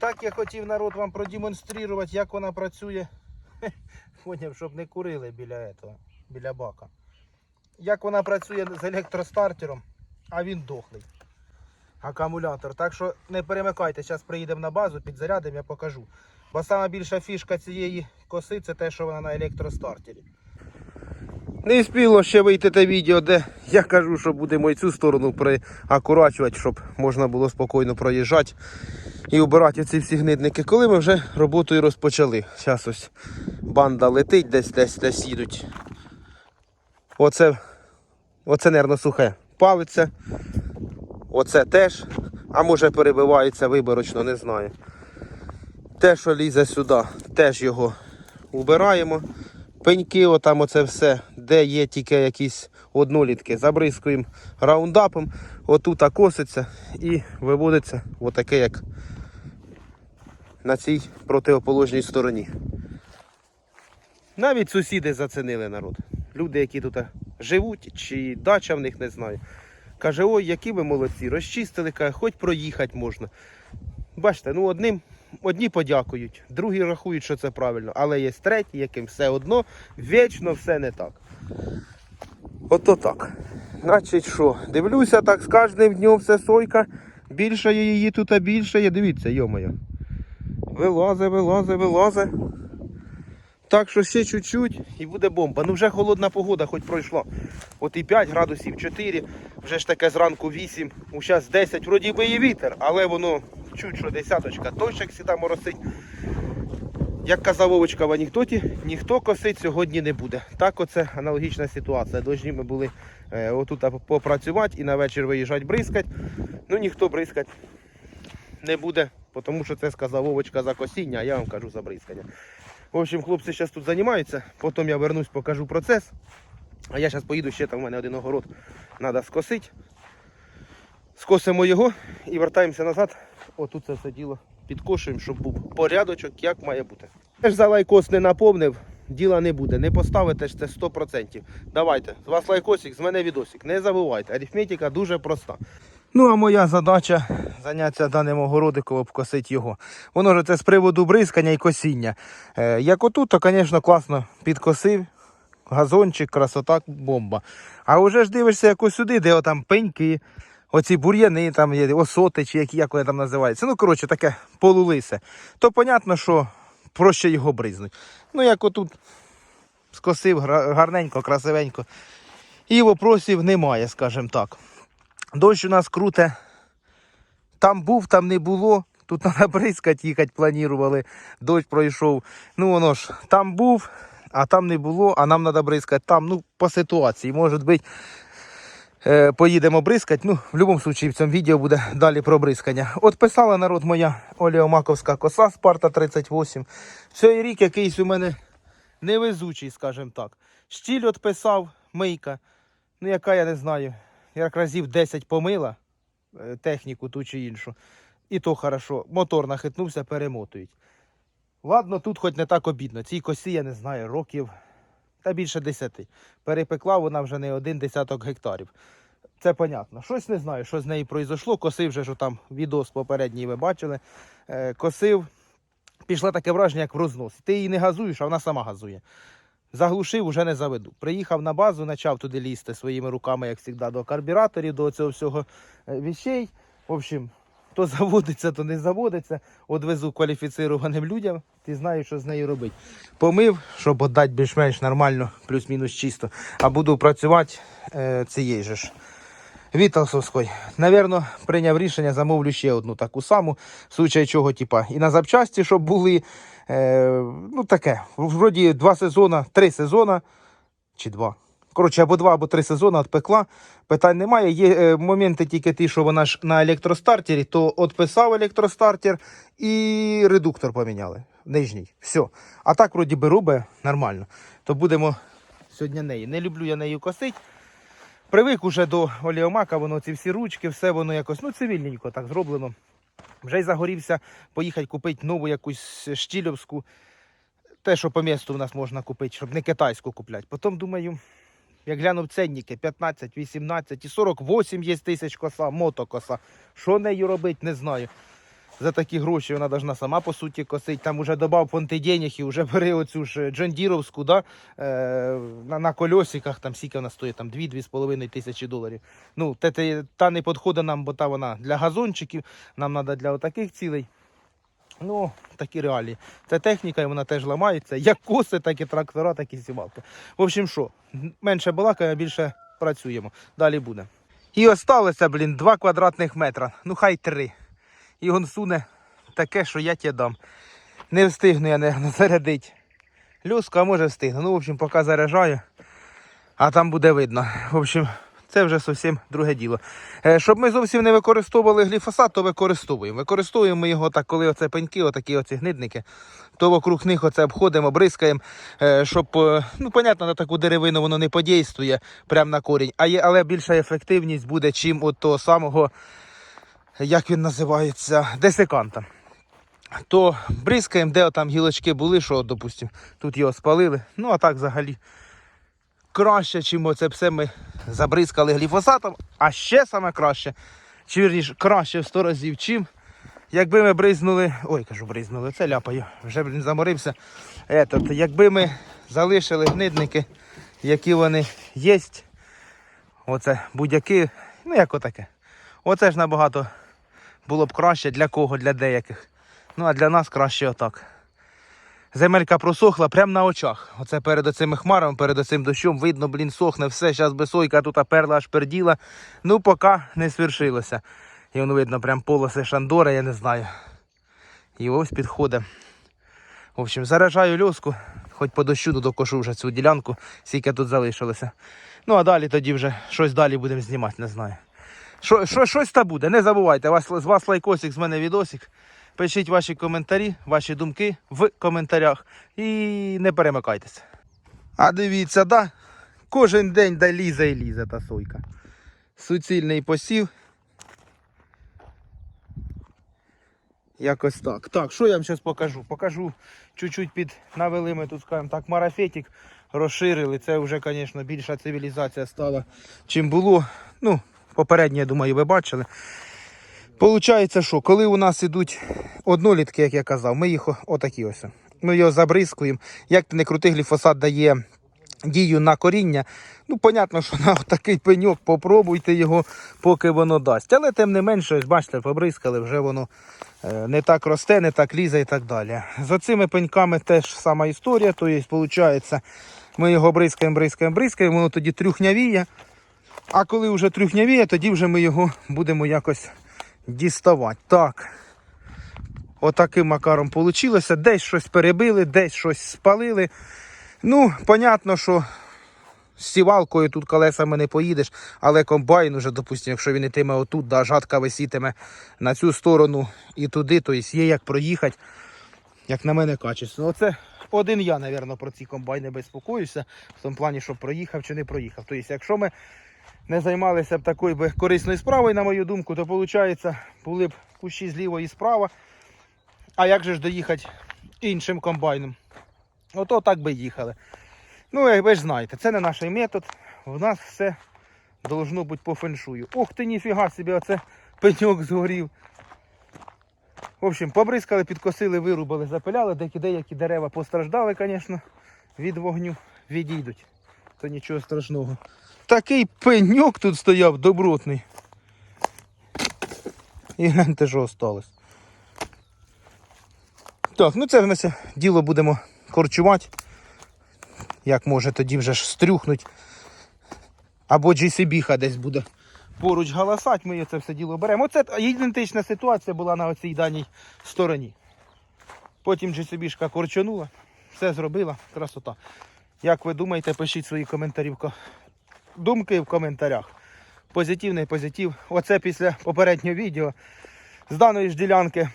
Так я хотів народ вам продемонструвати, як вона працює. Поняв, щоб не курили біля этого, біля бака. Як вона працює з електростартером, а він дохлий. Акумулятор. Так що не перемикайте, зараз приїдемо на базу, підзарядимо, я покажу. Бо сама більша фішка цієї коси це те, що вона на електростартері. Не спіло ще вийти те відео, де я кажу, що будемо і цю сторону приакурачувати, щоб можна було спокійно проїжджати і обирати ці всі гнидники. Коли ми вже роботою розпочали. Зараз ось банда летить, десь десь десь їдуть. Оце, оце нервно сухе. Палиться. Оце теж. А може перебивається виборочно, не знаю. Те, що лізе сюди, теж його убираємо. Пеньки, отам оце все, де є тільки якісь однолітки, забризкуємо раундапом, отут коситься і виводиться отаке, як на цій противоположній стороні. Навіть сусіди зацінили народ. Люди, які тут живуть, чи дача в них не знаю. Каже, ой, які ви молодці, розчистили, каже, хоч проїхати можна. Бачите, ну одним, одні подякують, другі рахують, що це правильно, але є треті, яким все одно, вічно все не так. Ото так. Значить що, дивлюся так з кожним днем все сойка. Більше є її тут, а більше є. Дивіться, йомоє. Вилазе, вилазе, вилазе. Так що ще чуть-чуть і буде бомба. Ну вже холодна погода, хоч пройшло. От і 5 градусів 4, вже ж таке зранку 8, у зараз 10, вроді би і вітер, але воно чуть що десяточка, точок сюди моросить. Як казав Вовочка в анекдоті, ніхто косить сьогодні не буде. Так оце аналогічна ситуація. Должні ми були е, отут попрацювати і на вечір виїжджати бризкати. Ну ніхто бризкати не буде, тому що це сказав Вовочка за косіння, а я вам кажу за бризкання. В общем, хлопці зараз тут займаються, потім я вернусь, покажу процес. А я зараз поїду, ще там в мене один огород треба скосити. Скосимо його і вертаємося назад. Отут це все діло підкошуємо, щоб був порядочок, як має бути. Я ж за лайкос не наповнив, діла не буде. Не поставите ж це 100%. Давайте, з вас лайкосик, з мене відосик. Не забувайте, арифметика дуже проста. Ну, а моя задача зайнятися даним огородиком, обкосити його. Воно ж це з приводу бризкання і косіння. Е, як отут, то, звісно, класно підкосив. Газончик, красота, бомба. А вже ж дивишся якось сюди, де отам пеньки, оці бур'яни, там є осоти, чи які, як вони там називаються. Ну, коротше, таке полулисе. То понятно, що проще його бризнуть. Ну, як отут скосив гарненько, красивенько. І вопросів немає, скажімо так. Дощ у нас круте. Там був, там не було. Тут треба бризкати їхати планували. Дощ пройшов. Ну воно ж там був, а там не було, а нам треба бризкати там. Ну, по ситуації. Може бути, поїдемо бризкати. Ну, в будь-якому випадку в цьому відео буде далі про бризкання. От писала народ моя олеомаковська коса Спарта 38. Цей рік якийсь у мене невезучий, скажімо так. Щіль от мийка. Ну, яка я не знаю. Як разів 10 помила е, техніку ту чи іншу. І то хорошо. Мотор нахитнувся, перемотують. Ладно, тут хоч не так обідно. Цій косі, я не знаю, років та більше 10. Перепекла вона вже не один десяток гектарів. Це понятно. Щось не знаю, що з нею пройшло. Косив вже, що там відос попередній ви бачили. Е, косив. Пішло таке враження, як в рознос. Ти її не газуєш, а вона сама газує. Заглушив, уже не заведу. Приїхав на базу, почав туди лізти своїми руками, як завжди, до карбюраторів, до цього всього е, вещей. В общем, то заводиться, то не заводиться. Одвезу кваліфіцированим людям, ти знаєш, що з нею робити. Помив, щоб віддати більш-менш нормально, плюс-мінус чисто. А буду працювати е, цією ж. Віталсовською. Навірно, прийняв рішення, замовлю ще одну таку саму, в случае чого, типа, і на запчасті, щоб були. Е, ну таке. Вроді два сезона, три сезона чи два. Коротше, або два, або три сезони відпекла. Питань немає. Є е, моменти тільки ті, що вона ж на електростартері, то відписав електростартер і редуктор поміняли. Нижній. Все. А так, вроді би, робить нормально. То будемо сьогодні неї. Не люблю я нею косити. Привик уже до оліомака, воно ці всі ручки, все воно якось ну цивільненько так зроблено. Вже й загорівся поїхати купити нову якусь штільовську. Те, що по місту в нас можна купити, щоб не китайську купляти. Потім думаю, як глянув ценники 15, 18 і 48 є тисяч коса, мотокоса. Що нею робити, не знаю. за такі гроші вона должна сама по суті косити. Там уже добав фонти денег і вже бери оцю ж джендіровську, да, е, на, на кольосиках, там скільки вона стоїть, там 2-2,5 тисячі доларів. Ну, те, та не підходить нам, бо та вона для газончиків, нам треба для отаких цілей. Ну, такі реалії. Це техніка, і вона теж ламається. Як коси, так і трактора, так і сівалка. В общем, що, менше балакаємо, більше працюємо. Далі буде. І осталося, блін, 2 квадратних метра. Ну хай 3. І він суне таке, що я тебе дам. Не встигну я не зарядити. Люска, може встигну. Ну, в общем, поки заряджаю, а там буде видно. В общем, це вже зовсім друге діло. Е, Щоб ми зовсім не використовували гліфосат, то використовуємо. Використовуємо його так, коли оце пеньки, отакі оці гнидники, то вокруг них оце обходимо, бризкаємо, е, щоб, е, ну, понятно, на таку деревину воно не подействує прямо на корінь, а є, але більша ефективність буде, чим от того самого, як він називається, десиканта. То бризкаємо, де там гілочки були, що, допустимо, тут його спалили. Ну, а так взагалі краще, чим оце все ми забризкали гліфосатом, а ще саме краще, чи вірніше, краще в 100 разів, чим якби ми бризнули, ой, кажу, бризнули, це ляпаю, вже блін, заморився. Етот, якби ми залишили гнидники, які вони є, оце будь-які, ну як отаке. Оце ж набагато було б краще для кого, для деяких. Ну а для нас краще отак. Земелька просохла прямо на очах. Оце перед цими хмарами, перед цим дощом видно, блін, сохне все. Зараз би сойка тут перла аж перділа. Ну, поки не свершилося. І воно видно, прям полоси шандора, я не знаю. І ось підходить. В общем, заражаю льоску, хоч по дощу докошу вже цю ділянку, скільки тут залишилося. Ну, а далі тоді вже щось далі будемо знімати, не знаю. Що, що, щось та буде, не забувайте, з вас лайкосик, з мене відосик. Пишіть ваші коментарі, ваші думки в коментарях і не перемикайтеся. А дивіться, да? Кожен день да лізе і лізе та сойка. Суцільний посів. Якось так. Так, що я вам зараз покажу? Покажу чуть-чуть під навели ми тут, скажімо так, марафетик розширили. Це вже, звісно, більша цивілізація стала, чим було. Ну, попереднє, я думаю, ви бачили. Получається, що коли у нас ідуть однолітки, як я казав, ми їх отакі ось. Ми його забризкуємо. Як ти не крутий гліфосат дає дію на коріння. Ну, понятно, що на такий пеньок попробуйте його, поки воно дасть. Але тим не менше, ось бачите, побризкали, вже воно е, не так росте, не так лізе і так далі. З оцими пеньками теж сама історія. Тобто, виходить, ми його бризкаємо, бризкаємо, бризкаємо, воно тоді трюхнявіє. А коли вже трюхнявіє, тоді вже ми його будемо якось діставати. Так. Отаким макаром вийшло. Десь щось перебили, десь щось спалили. Ну, понятно, що з сівалкою тут колесами не поїдеш, але комбайн уже, допустимо, якщо він ітиме отут, да, жатка висітиме на цю сторону і туди, то є як проїхати, як на мене, качественно. Оце один я, мабуть, про ці комбайни безпокоюся, в тому плані, що проїхав чи не проїхав. Тобто, якщо ми не займалися б такою би корисною справою, на мою думку, то виходить, були б кущі зліва і справа. А як же ж доїхати іншим комбайном? Ото так би їхали. Ну, як ви ж знаєте, це не наш метод. У нас все должно бути по феншую. Ох ти, ніфіга собі, оце пеньок згорів. В общем, побризкали, підкосили, вирубали, запиляли, деякі деякі дерева постраждали, звісно, від вогню відійдуть. То нічого страшного. Такий пеньок тут стояв добротний. І гляньте, що осталось. Так, ну це в нас діло будемо корчувати. Як може тоді вже ж стрюхнуть. Або GCB десь буде поруч галасать, ми це все діло беремо. Оце ідентична ситуація була на оцій даній стороні. Потім GCB корчанула, все зробила, красота. Як ви думаєте, пишіть свої коментарі думки в коментарях. Позитивний позитив. Оце після попереднього відео з даної ж ділянки.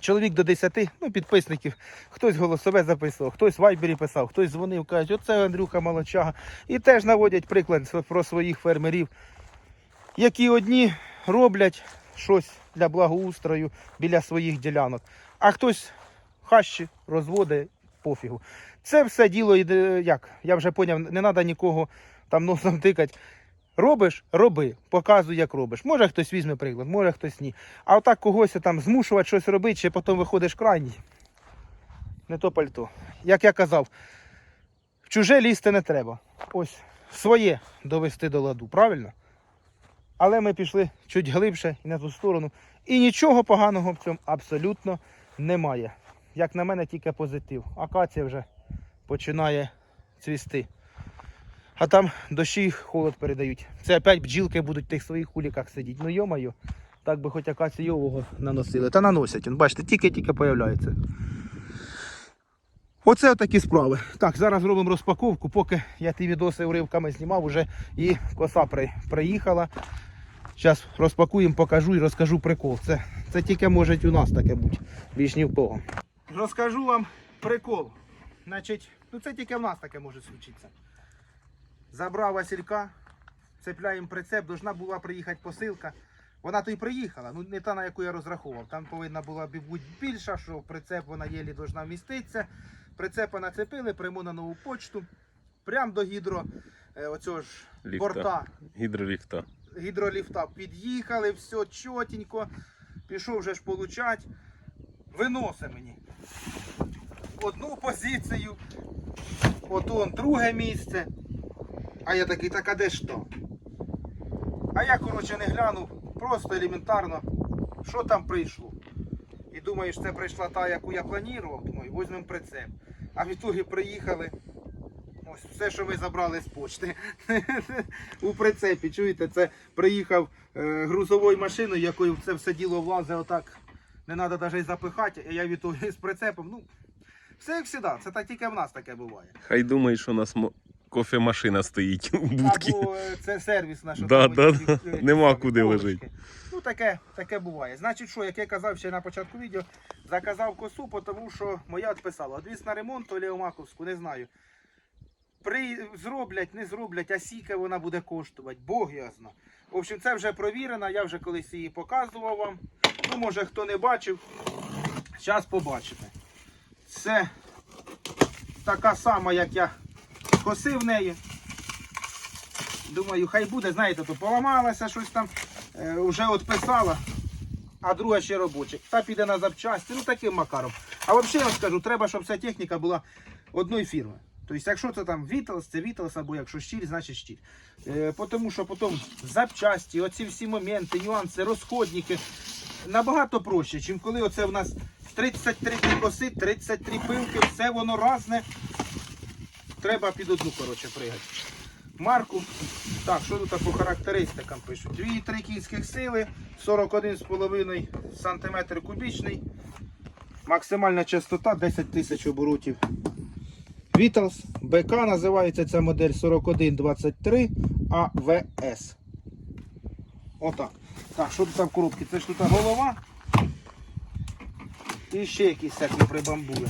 Чоловік до 10 ну, підписників. Хтось голосове записував, хтось в вайбері писав, хтось дзвонив, кажуть, оце Андрюха молодчага. І теж наводять приклад про своїх фермерів, які одні роблять щось для благоустрою біля своїх ділянок, а хтось хащі розводить пофігу. Це все діло як? Я вже поняв, не треба нікого там носом тикати. Робиш, роби, показуй, як робиш. Може хтось візьме приклад, може хтось ні. А отак когось там змушувати щось робити, ще потім виходиш крайній. Не то пальто. Як я казав, в чуже лізти не треба. Ось своє довести до ладу, правильно? Але ми пішли чуть глибше і на ту сторону. І нічого поганого в цьому абсолютно немає. Як на мене, тільки позитив. Акація вже починає цвісти. А там дощі холод передають. Це опять бджілки будуть в тих своїх куліках сидіти. Ну йомаю, так би хоч акацієвого наносили. Та наносять, он, бачите, тільки-тільки появляється. Оце такі справи. Так, зараз робимо розпаковку, поки я ті відоси уривками знімав, уже і коса при, приїхала. Зараз розпакуємо, покажу і розкажу прикол. Це, це тільки може у нас таке бути, більш ні в кого. Розкажу вам прикол. Значить, ну це тільки в нас таке може случитися. Забрав Василька, цепляємо прицеп, должна була приїхати посилка. Вона то й приїхала, ну не та, на яку я розраховував. Там повинна була бути більша, що прицеп вона єлі должна вміститися. Прицепа нацепили, прямо на нову почту. Прямо до гідро е, оцього ж Ліфта. борта Гідроліфта. гідроліфта. Під'їхали, все чотенько. Пішов вже ж получать. Виноси мені. Одну позицію. От он друге місце. А я такий, так а де ж то? А я, коротше, не глянув. Просто елементарно, що там прийшло. І думаєш, це прийшла та, яку я планував. Думаю, візьмемо прицеп. А в ітогі приїхали. Ось все, що ми забрали з почти. У прицепі. Чуєте, це приїхав е, грузовою машиною, якою це все діло влазить отак. Не треба навіть запихати, а я від того з прицепом. Ну, все як завжди, це так тільки в нас таке буває. Хай думає, що нас кофемашина стоїть у будці. Або е, це сервіс наш. Да, да, да. е, Нема куди лежить. Ну таке, таке буває. Значить, що, як я казав ще на початку відео, заказав косу, тому що моя відписала. Одвіз на ремонт то Леомаковську, не знаю. При... Зроблять, не зроблять, а сіка вона буде коштувати. Бог ясно. В общем, це вже провірено, я вже колись її показував вам. Ну, може, хто не бачив, зараз побачите. Це така сама, як я косив неї. Думаю, хай буде, знаєте, то поламалася щось там, е, вже відписала, а друга ще робоча. Та піде на запчасті, ну таким макаром. А взагалі я вам скажу, треба, щоб вся техніка була одної фірми. Тобто, якщо це там Віталс, це Віталс, або якщо щіль, значить щіль. Е, тому що потім запчасті, оці всі моменти, нюанси, розходники набагато проще, ніж коли оце в нас 33 коси, 33 пилки, все воно разне. Треба під одну, коротше, пригати. Марку. Так, що тут по характеристикам пишуть? 2,3 кінських сили, 41,5 см кубічний. Максимальна частота 10 тисяч оборотів. Vitals БК називається ця модель 4123 AVS. Отак. Так, що тут там в коробці? Це ж тут голова. І ще якісь всякі прибамбули.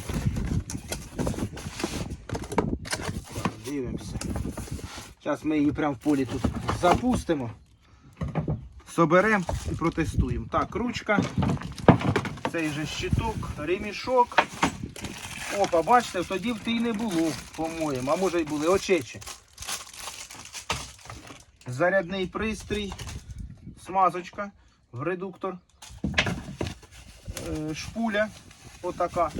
Так, Дивимося. Зараз ми її прямо в полі тут запустимо. Соберемо і протестуємо. Так, ручка. Цей же щиток, ремішок. Опа, бачите, тоді в тій не було, по-моєму. А може й були очечі. Зарядний пристрій, смазочка в редуктор. Е, Шпуля отака.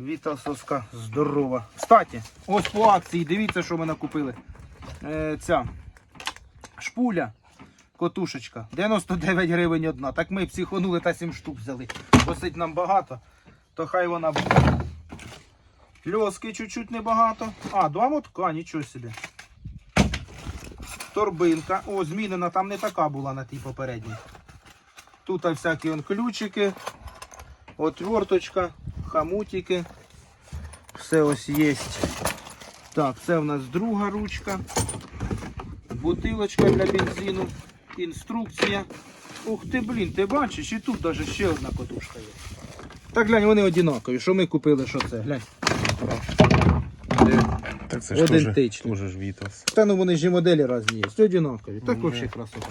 Вітасовська здорова. Кстати, ось по акції, дивіться, що ми накупили. Е, ця шпуля, котушечка, 99 гривень одна. Так ми психонули та 7 штук взяли. Досить нам багато, то хай вона буде. Льоски чуть-чуть небагато. А, два мотка, нічого собі. Торбинка. О, змінена, там не така була на тій попередній. Тут всякі он ключики, отверточка, хамутики. Все ось є. Так, це в нас друга ручка. Бутилочка для бензину. Інструкція. Ух ти, блін, ти бачиш, і тут навіть ще одна котушка є. Так глянь, вони однакові. Що ми купили, що це? Глянь. Так це ж ж Вітас. Та ну вони ж і моделі різні є. Все однакові. Так Ну, взагалі красота.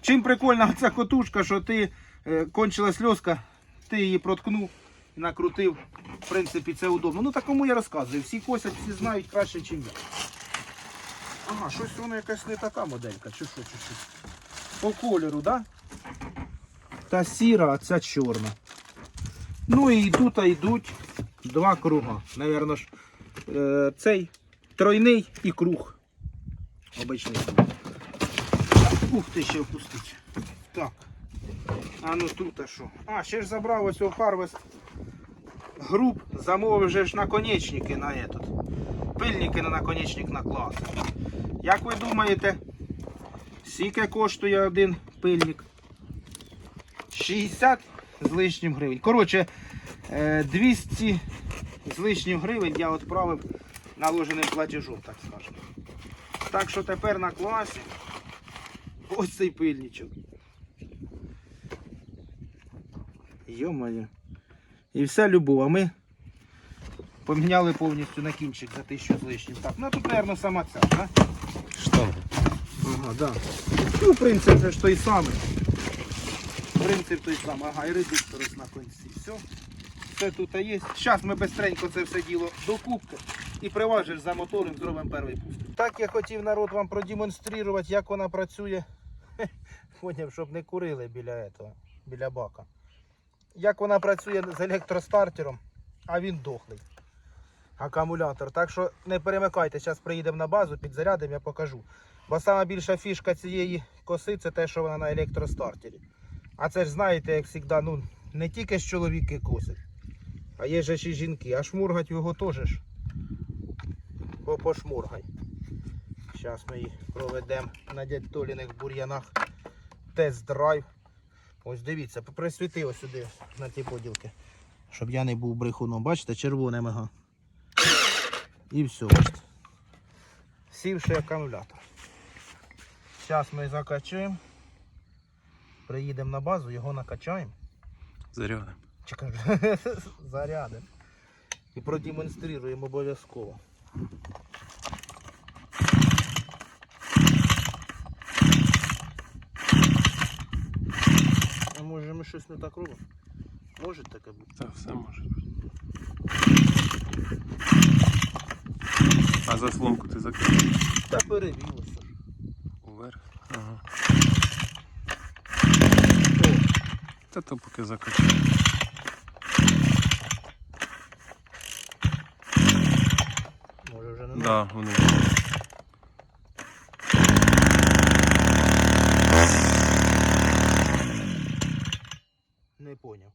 Чим прикольна ця котушка, що ти е, кончилась льоска, ти її проткнув, накрутив. В принципі, це удобно. Ну так кому я розказую. Всі косять, всі знають краще, ніж я. Ага, щось воно якась не така моделька, чи що, чи що. По кольору, да? Та сіра, а ця чорна. Ну і тут йдуть два круга. Навірно ж, е, цей тройний і круг. Обичний. Ух ти ще впустить. Так. А ну тут а що? А, ще ж забрав ось Harvest груп, замовив вже ж наконечники на этот. Пильники на наконечник на клас. Як ви думаєте, скільки коштує один пильник? 60 з лишнім гривень. Коротше, е, 200 з лишнім гривень я відправив наложеним платежом, так скажемо. Так що тепер на класі ось цей пильничок. Йо-моє. І вся любов. А ми поміняли повністю на кінчик за тисячу з лишнім. Так, ну тут, мабуть, сама ця, так? Штанга. Ага, да. Ну, принцип же ж той самий. Принцип той самий. Ага, і редуктор на кінці. Все. Все тут є. Зараз ми бистренько це все діло докупки і приважиш за мотором, зробимо перший пуск. Так я хотів народ вам продемонструвати, як вона працює. Поняв, щоб не курили біля этого, біля бака. Як вона працює з електростартером, а він дохлий. Акумулятор. Так що не перемикайте, зараз приїдемо на базу, підзарядимо, я покажу. Бо сама більша фішка цієї коси це те, що вона на електростартері. А це ж знаєте, як завжди, ну, не тільки ж чоловіки косять, а є ще й жінки. А шмургать його теж ж. Пошмургай. Зараз ми її проведемо на дядь Толіних бур'янах тест-драйв. Ось дивіться, присвіти ось сюди на ті поділки. Щоб я не був брехуном. Бачите, червоне мига. І все, бачите. Сівший акумулятор. Зараз ми закачаємо. Приїдемо на базу, його накачаємо. Зарядом. Чи зарядимо. І продемонструємо обов'язково. Може ми щось не так робимо? Може таке бути? Та все може бути. А заслонку ти закрив Та перевілося уверх. Ага. Та то поки закачав. може вже не Да, вони. Не поняв.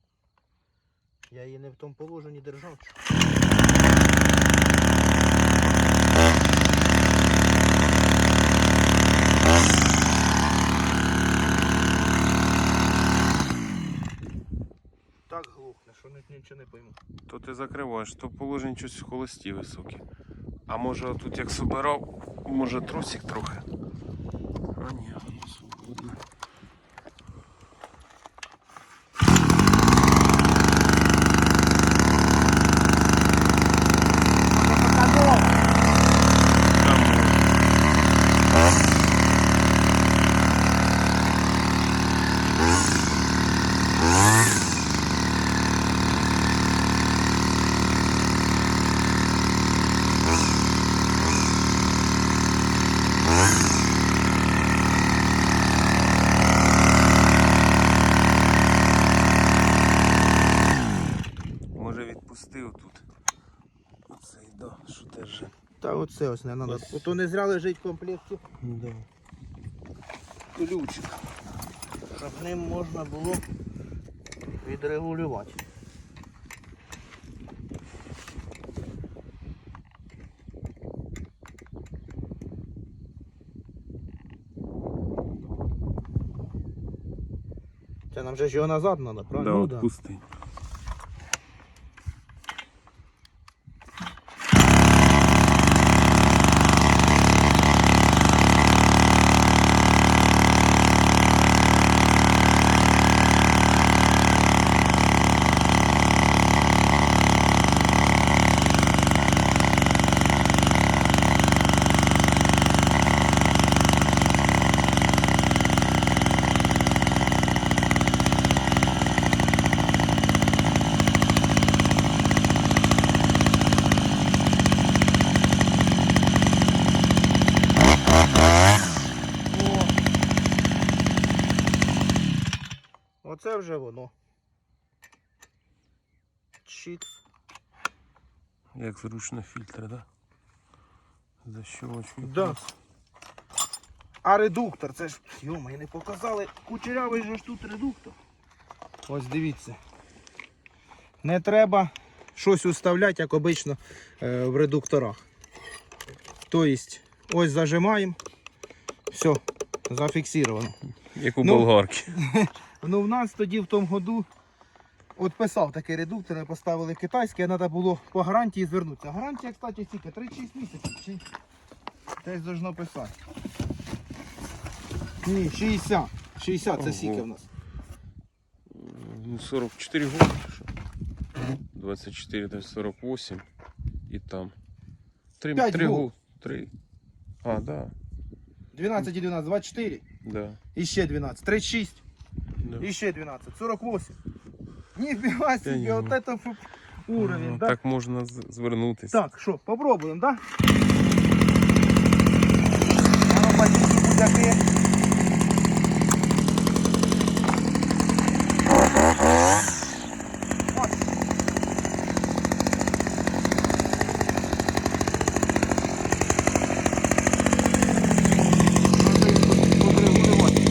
Я її не в тому положенні держав. Так глухне, що нічого не пойму. То ти закриваєш, то положень щось в холості високі. А може тут як собирав, може тросик трохи. А ні, воно свободне. Там може відпустив тут. Оцей, да, що держи. Та оце ось не треба. Ото не зря лежить в комплекті Да. ключик. Щоб ним можна було відрегулювати. Це нам же ж його назад треба, Да, правильно? Ну, відпусти. Як зручно фільтр, да? Защолочку. Да. А редуктор, це ж, йома, не показали. Кучерявий же ж тут редуктор. Ось дивіться. Не треба щось уставляти, як обично е, в редукторах. Тобто, ось зажимаємо. Все, зафіксировано. Як у Ну. болгарки. Ну, в нас тоді в тому году от писав такий редуктор, поставили китайський, а треба було по гарантії звернутися. Гарантія, кстати, тільки 36 місяців. Чи десь должно писати. Ні, 60. 60 це скільки в нас. Ну, 44 года. чи що? 24, то 48. І там. 3, П'ять 3 год. 3. А, да. 12 і 12, 24. Да. І ще 12. 36. да. І ще 12. 48. Ніфіга собі, себе от це фу- уровень, Ну, да? Так можна звернутися. Так, що, попробуємо, да? Пацюки, будь-які. От. Надо їх тут подрегулювати.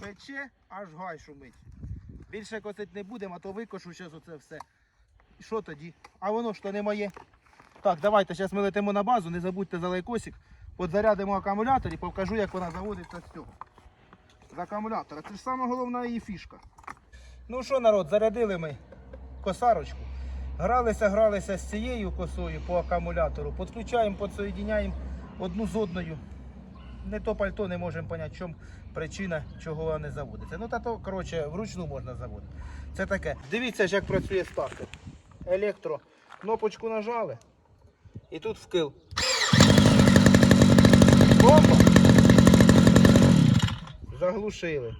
Пече, аж гай шумить. Більше косить не будемо, а то викошу зараз оце все. Що тоді? А воно ж то не моє. Так, давайте зараз ми летимо на базу, не забудьте за лайкосик. Подзарядимо акумулятор і покажу, як вона заводиться з цього. З акумулятора. Це ж сама головна її фішка. Ну що, народ, зарядили ми косарочку. Гралися, гралися з цією косою по акумулятору. Підключаємо, підсоєдняємо одну з одною не то пальто не можемо зрозуміти, чому причина, чого вона не заводиться. Ну та то, коротше, вручну можна заводити. Це таке. Дивіться, ж, як працює стартер. Електро. Кнопочку нажали. І тут вкил. Бомба. Заглушили.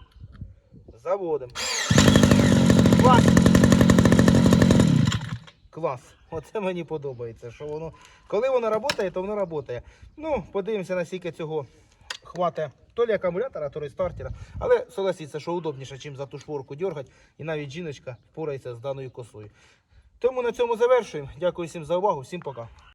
Заводимо. Клас. Клас. Оце мені подобається, що воно. Коли воно працює, то воно працює. Ну, подивимося, наскільки цього хватить то ли акумулятора, то ли стартера. Але согласіться, що удобніше, ніж за ту шворку дергати. І навіть жіночка впорається з даною косою. Тому на цьому завершуємо. Дякую всім за увагу, всім пока.